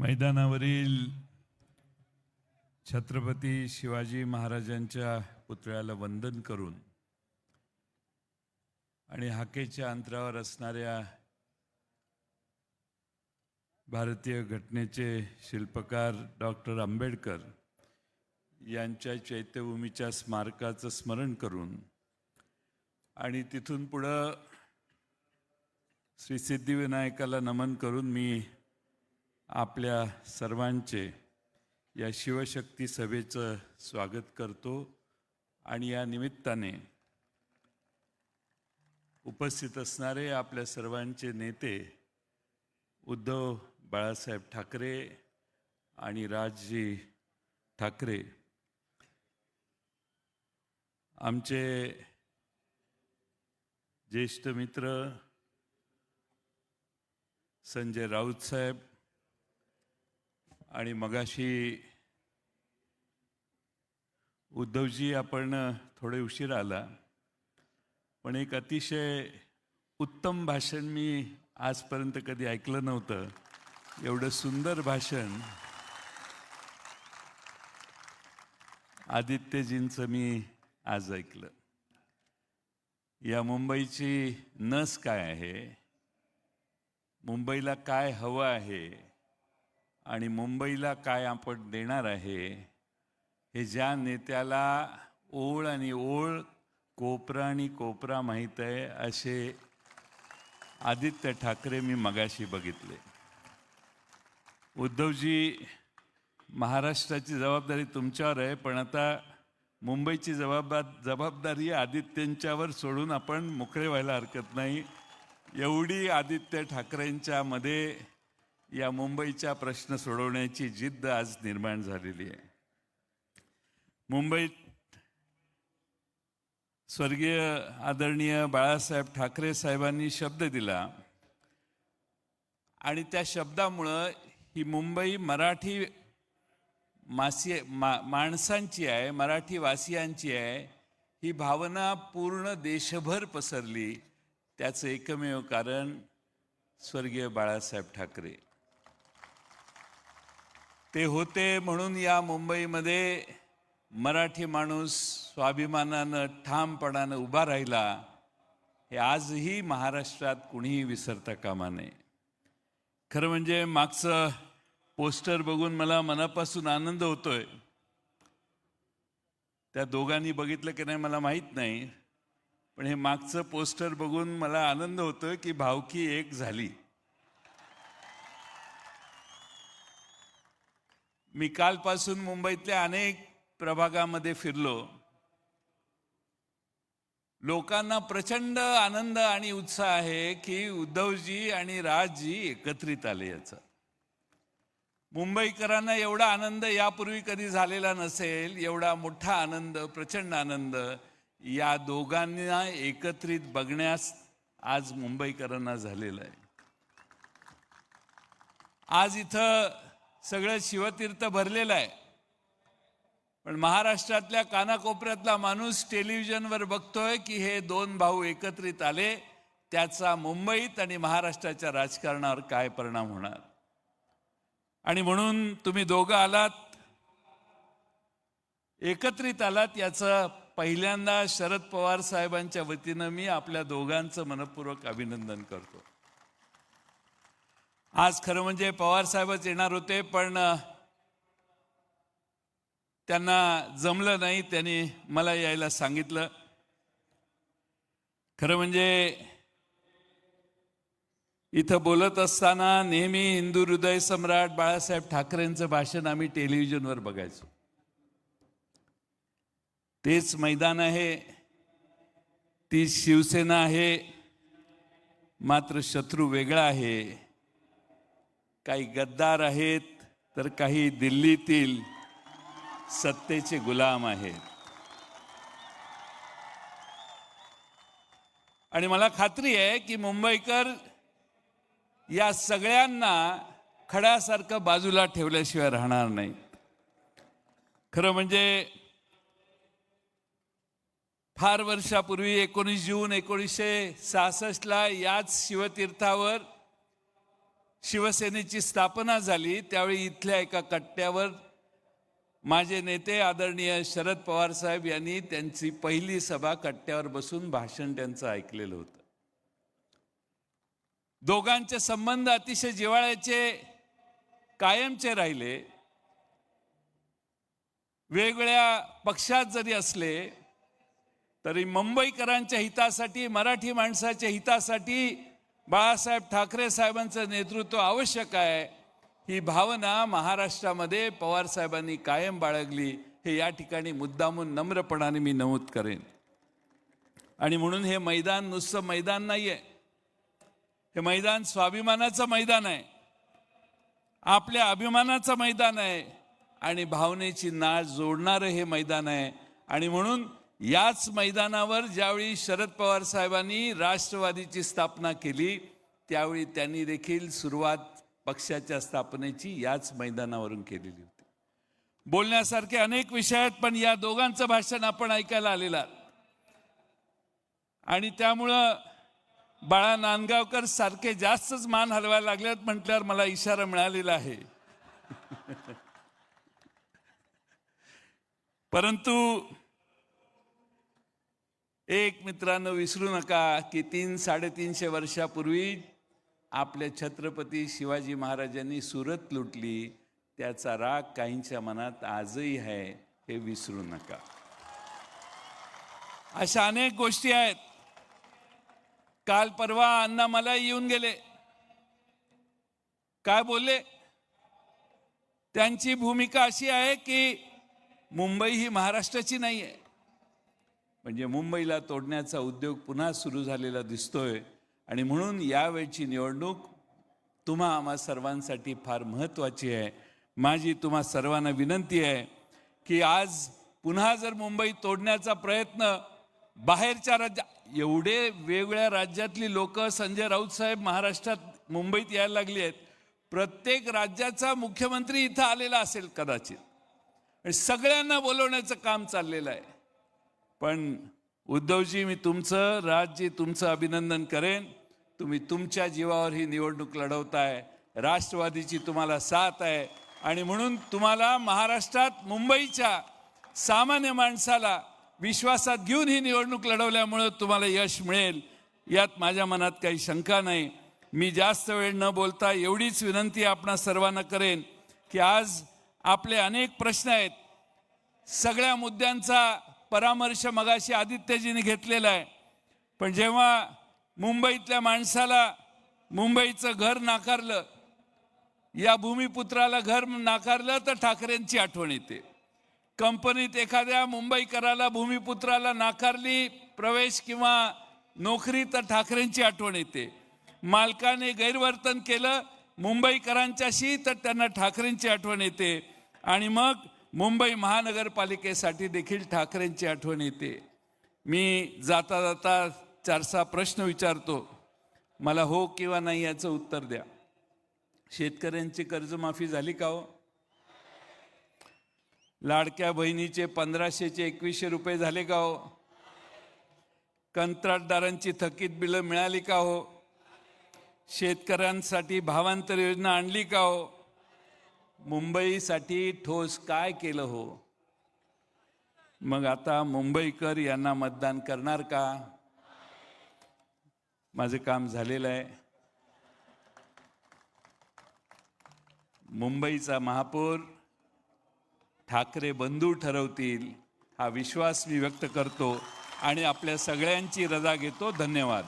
मैदानावरील छत्रपती शिवाजी महाराजांच्या पुतळ्याला वंदन करून आणि हाकेच्या अंतरावर असणाऱ्या भारतीय घटनेचे शिल्पकार डॉक्टर आंबेडकर यांच्या चैत्यभूमीच्या स्मारकाचं स्मरण करून आणि तिथून पुढं श्री सिद्धिविनायकाला नमन करून मी आपल्या सर्वांचे या शिवशक्ती सभेचं स्वागत करतो आणि या निमित्ताने उपस्थित असणारे आपल्या सर्वांचे नेते उद्धव बाळासाहेब ठाकरे आणि राजजी ठाकरे आमचे ज्येष्ठ मित्र संजय राऊत साहेब आणि मगाशी उद्धवजी आपण थोडे उशीर आला पण एक अतिशय उत्तम भाषण मी आजपर्यंत कधी ऐकलं नव्हतं. एवढं सुंदर भाषण आदित्यजींचं मी आज ऐकलं. या मुंबईची नस काय आहे? मुंबईला काय हवं आहे? आणि मुंबईला काय आपण देणार आहे हे ज्या नेत्याला ओळ आणि ओळ कोपरा आणि कोपरा माहीत आहे असे आदित्य ठाकरे मी मगाशी बघितले. उद्धवजी महाराष्ट्राची जबाबदारी तुमच्यावर आहे पण आता मुंबईची जबाबदार जबाबदारी आदित्यंच्यावर सोडून आपण मोकळे व्हायला हरकत नाही. एवढी आदित्य ठाकरेंच्या मध्ये या मुंबईच्या प्रश्न सोडवण्याची जिद्द आज निर्माण झालेली आहे. मुंबईत स्वर्गीय आदरणीय बाळासाहेब ठाकरे साहेबांनी शब्द दिला आणि त्या शब्दामुळं ही मुंबई मराठी मासी मा माणसांची आहे मराठी वासियांची आहे ही भावना पूर्ण देशभर पसरली त्याचं एकमेव कारण स्वर्गीय बाळासाहेब ठाकरे. ते होते म्हणून या मुंबईमध्ये मराठी माणूस स्वाभिमानानं ठामपणानं उभा राहिला हे आजही महाराष्ट्रात कुणीही विसरता कामा नये. खरं म्हणजे मागचं पोस्टर बघून मला मनापासून आनंद होतोय. त्या दोघांनी बघितलं की नाही मला माहीत नाही पण हे मागचं पोस्टर बघून मला आनंद होतोय की भावकी एक झाली. मी कालपासून मुंबईतल्या अनेक प्रभागामध्ये फिरलो. लोकांना प्रचंड आनंद आणि उत्साह आहे की उद्धवजी आणि राजजी एकत्रित आले याचा. मुंबईकरांना एवढा आनंद यापूर्वी कधी झालेला नसेल एवढा मोठा आनंद प्रचंड आनंद या दोघांना एकत्रित बघण्यास आज मुंबईकरांना झालेला आहे. आज इथं सगळं शिवतीर्थ भरलेलं आहे. पण महाराष्ट्रातल्या कानाकोपऱ्यातला माणूस टेलिव्हिजनवर बघतोय की हे दोन भाऊ एकत्रित आले त्याचा मुंबईत आणि महाराष्ट्राच्या राजकारणावर काय परिणाम होणार? आणि म्हणून तुम्ही दोघं आलात एकत्रित आलात याचं पहिल्यांदा शरद पवार साहेबांच्या वतीनं मी आपल्या दोघांचं मनपूर्वक अभिनंदन करतो. आज खरं म्हणजे पवार साहेबच येणार होते पण त्यांना जमलं नाही त्यांनी मला यायला सांगितलं. खरं म्हणजे इथं बोलत असताना नेहमी हिंदू हृदय सम्राट बाळासाहेब ठाकरेंचं भाषण आम्ही टेलिव्हिजनवर बघायचो. तेच मैदान आहे ती शिवसेना आहे मात्र शत्रू वेगळा आहे. काही गद्दार आहेत तर काही दिल्लीतील सत्तेचे गुलाम आहेत. आणि मला खात्री आहे की मुंबईकर या सगळ्यांना खड्यासारखं बाजूला ठेवल्याशिवाय राहणार नाही खरं म्हणजे फार वर्षापूर्वी एकोणीस जून एकोणीसशे सहासष्टला याच शिवतीर्थावर शिवसेनेची स्थापना झाली त्यावेळी इथल्या एका कट्ट्यावर माझे नेते आदरणीय शरद पवार साहेब यांनी त्यांची पहिली सभा कट्ट्यावर बसून भाषण त्यांचं ऐकलेलं होतं. दोघांचे संबंध अतिशय जिव्हाळ्याचे कायमचे राहिले. वेगवेगळ्या पक्षात जरी असले तरी मुंबईकरांच्या हितासाठी मराठी माणसाच्या हितासाठी बाळासाहेब ठाकरे साहेबांचं नेतृत्व आवश्यक आहे. ही भावना महाराष्ट्रामध्ये पवार साहेबांनी कायम बाळगली. हे या ठिकाणी मुद्दामून नम्रपणाने मी नमूद करेन. आणि म्हणून हे मैदान नुसतं मैदान नाही आहे हे मैदान स्वाभिमानाचं मैदान आहे. आपल्या अभिमानाचं मैदान आहे. आणि भावनेची नाळ जोडणारं हे मैदान आहे. आणि म्हणून याच मैदानावर ज्यावेळी शरद पवार साहेबांनी राष्ट्रवादीची स्थापना केली त्यावेळी त्यांनी देखील सुरुवात पक्षाच्या स्थापनेची याच मैदानावरून केलेली होती. बोलण्यासारखे अनेक विषय आहेत पण या दोघांचं भाषण आपण ऐकायला आलेला आणि त्यामुळं बाळा नांदगावकर सारखे जास्तच मान हलवायला लागल्यात म्हटल्यावर मला इशारा मिळालेला आहे. परंतु एक मित्रांनो विसरू नका की तीन साडेतीनशे वर्षापूर्वी आपल्या छत्रपती शिवाजी महाराजांनी सुरत लुटली. त्याचा राग काहींच्या मनात आजही आहे हे विसरू नका. अशा अनेक गोष्टी आहेत. काल परवा अण्णा मला येऊन गेले. काय बोलले? त्यांची भूमिका अशी आहे की मुंबई ही महाराष्ट्राची नाही आहे म्हणजे मुंबईला तोडण्याचा उद्योग पुन्हा सुरू झालेला दिसतोय. आणि म्हणून यावेळची निवडणूक तुम्हा आम्हा सर्वांसाठी फार महत्त्वाची आहे. माझी तुम्हा सर्वांना विनंती आहे की आज पुन्हा जर मुंबई तोडण्याचा प्रयत्न बाहेरच्या राज्या एवढे वेगवेगळ्या राज्यातली लोक संजय राऊत साहेब महाराष्ट्रात मुंबईत यायला लागली आहेत. प्रत्येक राज्याचा मुख्यमंत्री इथं आलेला असेल कदाचित. आणि सगळ्यांना बोलवण्याचं काम चाललेलं आहे. पण उद्धवजी मी तुमचं राजजी तुमचं अभिनंदन करेन. तुम्ही तुमच्या जीवावर ही निवडणूक लढवताय. राष्ट्रवादीची तुम्हाला साथ आहे. आणि म्हणून तुम्हाला महाराष्ट्रात मुंबईच्या सामान्य माणसाला विश्वासात घेऊन ही निवडणूक लढवल्यामुळं तुम्हाला यश मिळेल. यात माझ्या मनात काही शंका नाही. मी जास्त वेळ न बोलता एवढीच विनंती आपणा सर्वांना करेन की आज आपले अनेक प्रश्न आहेत. सगळ्या मुद्द्यांचा परामर्श मगाशी आदित्यजीने घेतलेला आहे. पण जेव्हा मुंबईतल्या माणसाला मुंबईचं घर नाकारलं या भूमिपुत्राला घर नाकारलं तर ठाकरेंची आठवण येते. कंपनीत एखाद्या मुंबईकराला भूमिपुत्राला नाकारली प्रवेश किंवा नोकरी तर ठाकरेंची आठवण येते. मालकाने गैरवर्तन केलं मुंबईकरांच्याशी तर त्यांना ठाकरेंची आठवण येते. आणि मग मुंबई महानगरपालिकेसाठी देखील ठाकरेंची आठवण येते. मी जाता जाता चार सहा प्रश्न विचारतो. मला हो किंवा नाही याचं उत्तर द्या. शेतकऱ्यांची कर्जमाफी झाली का हो? लाडक्या बहिणीचे पंधराशेचे एकवीसशे रुपये झाले का हो? कंत्राटदारांची थकीत बिलं मिळाली का हो? शेतकऱ्यांसाठी भावांतर योजना आणली का हो? मुंबईसाठी ठोस काय केलं हो? मग आता मुंबईकर यांना मतदान करणार का? माझं काम झालेलं आहे. मुंबईचा महापौर ठाकरे बंधू ठरवतील हा विश्वास मी व्यक्त करतो आणि आपल्या सगळ्यांची रजा घेतो. धन्यवाद.